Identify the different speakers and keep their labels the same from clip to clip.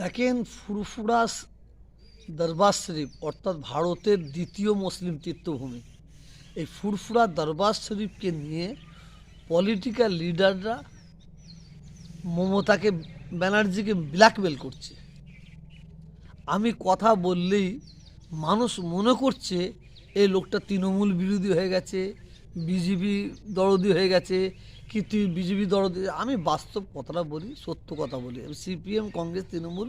Speaker 1: দেখেন ফুরফুরাস দরবার শরীফ, অর্থাৎ ভারতের দ্বিতীয় মুসলিম তীর্থভূমি। এই ফুরফুরা দরবার শরীফকে নিয়ে পলিটিক্যাল লিডাররা মমতাকে, ব্যানার্জিকে ব্ল্যাকমেল করছে। আমি কথা বললেই মানুষ মনে করছে, এই লোকটা তৃণমূল বিরোধী হয়ে গেছে, বিজেপি দরদি হয়ে গেছে কি তুই বিজেপি দরদি আমি বাস্তব কথাটা বলি, সত্য কথা বলি। সিপিএম, কংগ্রেস, তৃণমূল,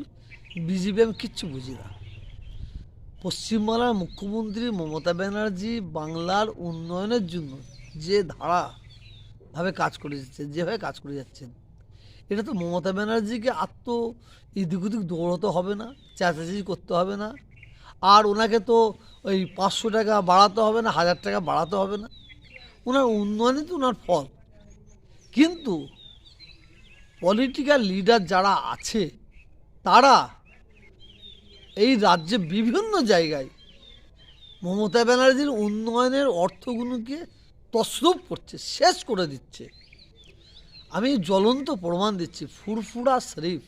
Speaker 1: বিজেপি, আমি কিচ্ছু বুঝি না। পশ্চিমবাংলার মুখ্যমন্ত্রী মমতা ব্যানার্জি বাংলার উন্নয়নের জন্য যে ধারা ভাবে কাজ করে যাচ্ছে যেভাবে কাজ করে যাচ্ছেন, এটা তো মমতা ব্যানার্জিকে তো এদিক ওদিক দৌড়াতে হবে না, চেঁচাচেঁচি করতে হবে না, আর ওনাকে তো ওই পাঁচশো টাকা বাড়াতে হবে না, হাজার টাকা বাড়াতে হবে না। ওনার উন্নয়নই তো ওনার ফল। কিন্তু পলিটিক্যাল লিডার যারা আছে, তারা এই রাজ্যে বিভিন্ন জায়গায় মমতা ব্যানার্জির উন্নয়নের অর্থগুলোকে তসরূপ করছে, শেষ করে দিচ্ছে। আমি জ্বলন্ত প্রমাণ দিচ্ছি, ফুরফুরা শরীফ,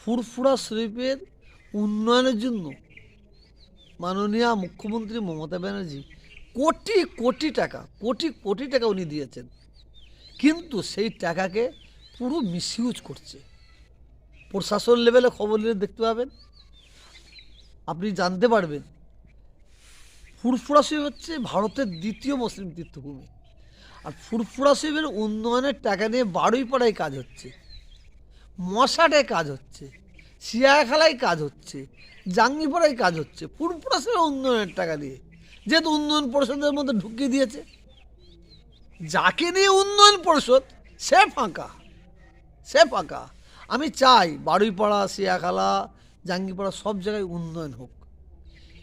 Speaker 1: ফুরফুরা শরীফের উন্নয়নের জন্য মাননীয় মুখ্যমন্ত্রী মমতা ব্যানার্জি কোটি কোটি টাকা, কোটি কোটি টাকা উনি দিয়েছেন। কিন্তু সেই টাকাকে পুরো মিসইউজ করছে। প্রশাসন লেভেলে খবর নিলে দেখতে পাবেন। আপনি জানতে পারবেন ফুরফুরা হচ্ছে ভারতের দ্বিতীয় মুসলিম তীর্থভূমি। আর ফুরফুরা শরীফের উন্নয়নের টাকা নিয়ে বারোই পাড়ায় কাজ হচ্ছে মশাটায় কাজ হচ্ছে সিয়াখালায় কাজ হচ্ছে, জাঙ্গিপাড়ায় কাজ হচ্ছে। ফুরফুরা শরীফের উন্নয়নের টাকা দিয়ে যেহেতু উন্নয়ন পরিষদের মধ্যে ঢুকিয়ে দিয়েছে যাকে নিয়ে উন্নয়ন পরিষদ সে ফাঁকা। সে ফাঁকা। আমি চাই বারুইপাড়া সিয়াখালা জাঙ্গিপাড়া সব জায়গায় উন্নয়ন হোক।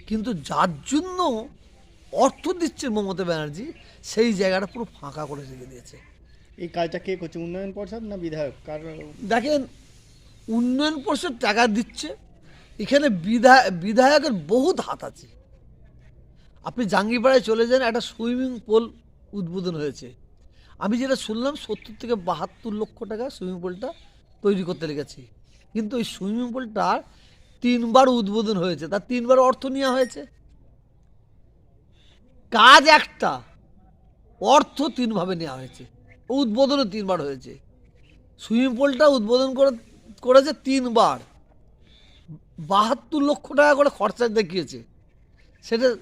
Speaker 1: কিন্তু যার জন্য অর্থ দিচ্ছে মমতা ব্যানার্জি সেই জায়গাটা পুরো ফাঁকা করে রেখে দিয়েছে।
Speaker 2: এই কাজটা কে করছে উন্নয়ন পরিষদ না বিধায়ক? কার
Speaker 1: দেখেন উন্নয়ন পরিষদ টাকা দিচ্ছে এখানে বিধায়ক বিধায়কের বহুত হাত আছে। আপনি জাঙ্গিপাড়ায় চলে যান একটা সুইমিং পুল উদ্বোধন হয়েছে। আমি যেটা শুনলাম, সত্তর থেকে বাহাত্তর লক্ষ টাকা সুইমিং পুলটা তৈরি করতে লেগেছি। কিন্তু ওই সুইমিং পুলটার তিনবার উদ্বোধন হয়েছে। তার তিনবার অর্থ নেওয়া হয়েছে? কাজ একটা, অর্থ তিনভাবে নেওয়া হয়েছে। উদ্বোধনও তিনবার হয়েছে। সুইমিং পুলটা উদ্বোধন করে, করেছে তিনবার। বাহাত্তর লক্ষ টাকা করে খরচা দেখিয়েছে। সেটা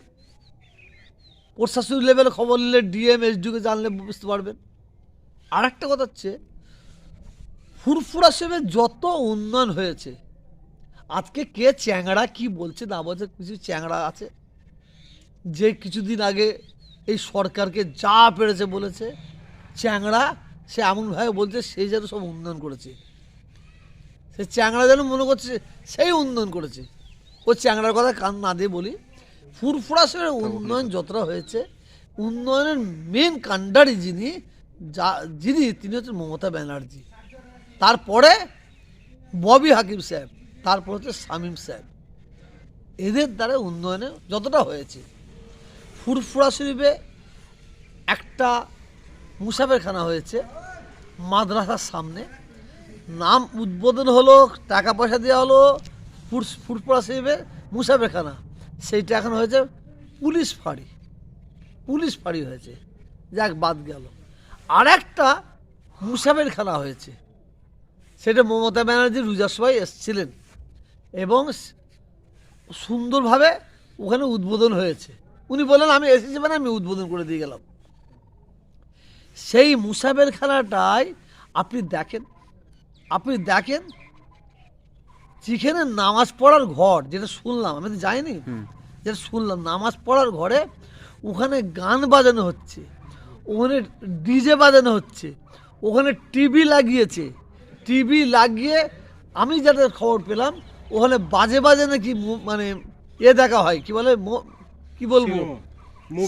Speaker 1: প্রশাসনিক লেভেলে খবর নিলে ডিএম এসডিকে জানলে বুঝতে পারবেন। আর একটা কথা হচ্ছে, ফুরফুরা সেবের যত উন্নয়ন হয়েছে, আজকে কে চ্যাংড়া কি বলছে না বলছে কিছু চ্যাংড়া আছে? যে কিছুদিন আগে এই সরকারকে যা পেরেছে বলেছে, চ্যাংড়া সে এমনভাবে বলছে সেই যেন সব উন্নয়ন করেছে। সে চ্যাংড়া যেন মনে করছে সেই উন্নয়ন করেছে। ও চ্যাংড়ার কথা কান না দিয়ে বলি। ফুরফুরা সেবের উন্নয়ন যতটা হয়েছে উন্নয়নের মেন কাণ্ডারি যিনি যা যিনি তিনি হচ্ছেন মমতা ব্যানার্জি। তারপরে ববি হাকিম সাহেব তারপর হচ্ছে শামীম সাহেব। এদের দ্বারা উন্নয়নে যতটা হয়েছে। ফুরফুরা শরীফে একটা মুসাফেরখানা হয়েছে মাদ্রাসার সামনে। নাম উদ্বোধন হলো টাকা পয়সা দেওয়া হলো ফুর- ফুরফুরা শরীফে মুসাফেরখানা। সেইটা এখন হয়েছে পুলিশ ফাঁড়ি। পুলিশ ফাঁড়ি হয়েছে। যাক, বাদ গেল। আর একটা মুসাফেরখানা হয়েছে। সেটা মমতা ব্যানার্জি রোজার সময় এসছিলেন এবং সুন্দরভাবে ওখানে উদ্বোধন হয়েছে। উনি বললেন, আমি এসেছি মানে আমি উদ্বোধন করে দিয়ে গেলাম। সেই মুসাফের মুসাফেরখানাটায় আপনি দেখেন আপনি দেখেন যেখানে নামাজ পড়ার ঘর যেটা শুনলাম আমি তো যাইনি যেটা শুনলাম নামাজ পড়ার ঘরে ওখানে গান বাজানো হচ্ছে ওখানে ডিজে বাজানো হচ্ছে ওখানে টিভি লাগিয়েছে টিভি লাগিয়ে আমি যাতে খবর পেলাম ওখানে বাজে বাজে নাকি মানে এ দেখা হয় কি বলে কি বলব?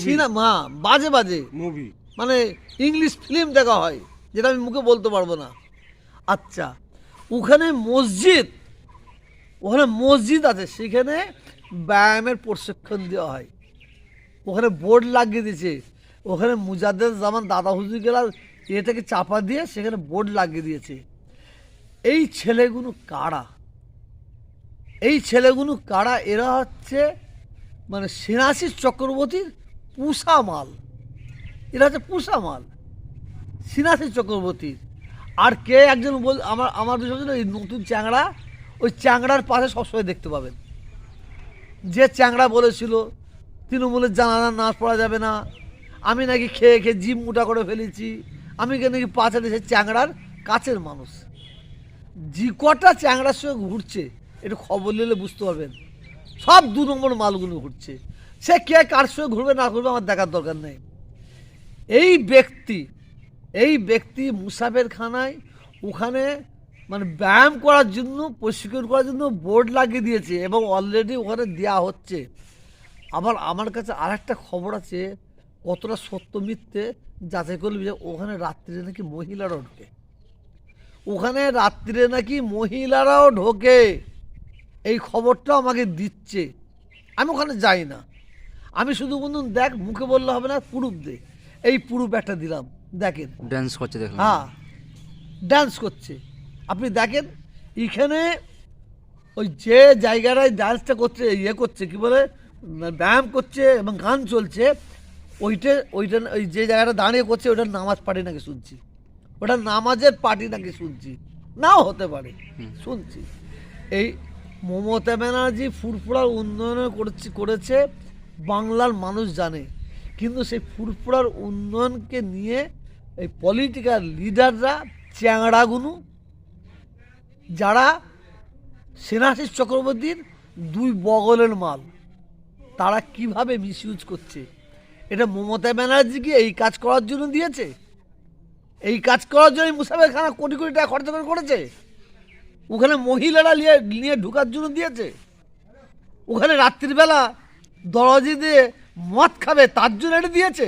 Speaker 1: সিনেমা বাজে বাজে।
Speaker 3: মুভি
Speaker 1: মানে ইংলিশ ফিল্ম দেখা হয় যেটা আমি মুখে বলতে পারব না। আচ্ছা ওখানে মসজিদ ওখানে মসজিদ আছে, সেখানে ব্যায়ামের প্রশিক্ষণ দেওয়া হয়। ওখানে বোর্ড লাগিয়ে দিয়েছে। ওখানে মুজাদ্দের জামান দাদা হুজুর গেলার এটাকে চাপা দিয়ে সেখানে বোর্ড লাগিয়ে দিয়েছে। এই ছেলেগুলো কারা? এই ছেলেগুলো কারা? এরা হচ্ছে মানে সেনাশিস চক্রবর্তীর পুষা মাল। এরা হচ্ছে পুষা মাল। সিনাশিস চক্রবর্তীর। আর কে একজন বল আমার আমার দুজন এই নতুন চ্যাংড়া ওই চ্যাংড়ার পাশে সবসময় দেখতে পাবেন। যে চ্যাংড়া বলেছিল, তৃণমূলের জানানা নাচ পড়া যাবে না। আমি নাকি খেয়ে খেয়ে জিম মোটা করে ফেলেছি। আমি কে নাকি পাঁচা সে চ্যাংড়ার কাছের মানুষ। জি কটা চ্যাংড়ার সঙ্গে ঘুরছে একটু খবর নিলে বুঝতে পারবেন। সব দু নম্বর মালগুলো ঘুরছে। সে কে কার সঙ্গে ঘুরবে, না ঘুরবে, আমার দেখার দরকার নেই। এই ব্যক্তি এই ব্যক্তি মুসাফের খানায়, ওখানে মানে ব্যায়াম করার জন্য প্রশিক্ষণ করার জন্য বোর্ড লাগিয়ে দিয়েছে এবং অলরেডি ওখানে দেওয়া হচ্ছে। আবার আমার কাছে আর একটা খবর আছে কতটা সত্য মিথ্যে যাচাই করলে যে ওখানে রাত্রিরে নাকি মহিলারাও ঢোকে। ওখানে রাত্রিরে নাকি মহিলারাও ঢোকে। এই খবরটা আমাকে দিচ্ছে। আমি ওখানে যাই না। আমি শুধু বন্ধু দেখ মুখে বললে হবে না পুরুপ দে। এই পুরুপ একটা দিলাম দেখেন।
Speaker 3: ড্যান্স করছে দেখলাম।
Speaker 1: হ্যাঁ ডান্স করছে। আপনি দেখেন এখানে ওই যে জায়গাটায় ডান্সটা করছে ইয়ে করছে কি বলে ব্যায়াম করছে এবং গান চলছে ওইটা ওইটা ওই যে জায়গাটা দাঁড়িয়ে করছে ওটার নামাজ পার্টি নাকি শুনছি। ওটা নামাজের পার্টি নাকি শুনছি। নাও হতে পারে শুনছি। এই মমতা ব্যানার্জি ফুরফুরার উন্নয়ন করেছে করেছে বাংলার মানুষ জানে। কিন্তু সেই ফুরফুরার উন্নয়নকে নিয়ে এই পলিটিক্যাল লিডাররা চ্যাংড়াগুনু যারা সেনাশিস চক্রবর্তীর দুই বগলের মাল, তারা কীভাবে মিসইউজ করছে? এটা মমতা ব্যানার্জিকে এই কাজ করার জন্য দিয়েছে? এই কাজ করার জন্য মুসাফের খানা কোটি কোটি টাকা খরচা করে করেছে? ওখানে মহিলারা নিয়ে নিয়ে ঢুকার জন্য দিয়েছে? ওখানে রাত্রিবেলা দরজি দিয়ে মদ খাবে, তার জন্য এটা দিয়েছে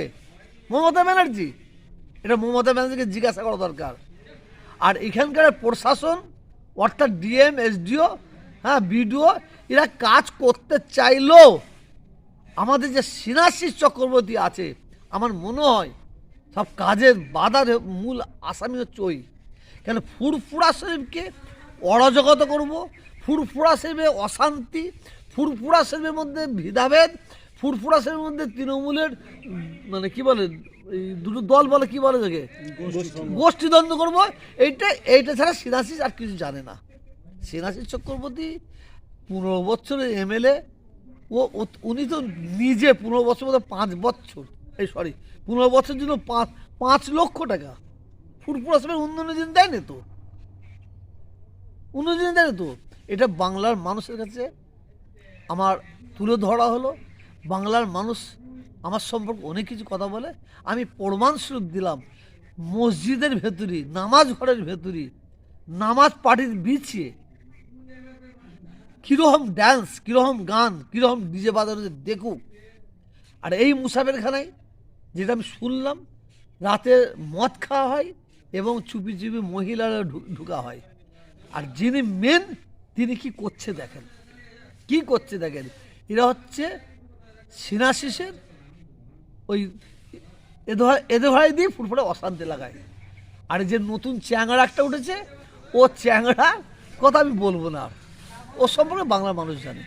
Speaker 1: মমতা ব্যানার্জি? এটা মমতা ব্যানার্জিকে জিজ্ঞাসা করা দরকার। আর এখানকার প্রশাসন অর্থাৎ ডিএম, এসডিও হ্যাঁ বিডিও, এরা কাজ করতে চাইলেও আমাদের যে সিনাশিস চক্রবর্তী আছে, আমার মনে হয় সব কাজের বাধার মূল আসামি হচ্ছে ওই। কেন ফুরফুরা শরীফকে অরাজকত করব, ফুরফুরা শরীফে অশান্তি, ফুরফুরা শরীফের মধ্যে ভেদাভেদ, ফুরফুরা শরীফের মধ্যে তৃণমূলের মানে কি বলে দুটো দল বলে কি বলে যাকে গোষ্ঠী দ্বন্দ্ব করব। এইটা এইটা ছাড়া সিনাশিস আর কিছু জানে না। সিনাশিস চক্রবর্তী পনেরো বছরের এমএলএ ও উনি তো নিজে পনেরো বছর মধ্যে পাঁচ বছর এই সরি পনেরো বছর জন্য পাঁচ পাঁচ লক্ষ টাকা। ফুরফুরা সবের উন্নয়নের জন্য দেয়নি তো? উন্নয়নের জন্য দেয়নি তো? এটা বাংলার মানুষের কাছে আমার তুলে ধরা হলো। বাংলার মানুষ আমার সম্পর্কে অনেক কিছু কথা বলে, আমি প্রমাণস্বরূপ দিলাম। মসজিদের ভেতরে নামাজ ঘরের ভেতরে নামাজ পার্টির বিছিয়ে কীরকম ড্যান্স কীরকম গান, কীরকম ডিজে বাজানো দেখুক। আর এই মুসাফের খানায় যেটা আমি শুনলাম, রাতে মদ খাওয়া হয় এবং চুপি চুপি মহিলারা ঢুকা হয়। আর যিনি মেন তিনি কি করছে দেখেন? কি করছে দেখেন? এরা হচ্ছে সিনাশিসের ওই এদের ভাই দিয়ে ফুরফুরে অশান্তি লাগায়। আর যে নতুন চ্যাংড়া একটা উঠেছে, ও চ্যাংড়া কথা আমি বলব না। ও সম্পর্কে বাংলার মানুষ জানে।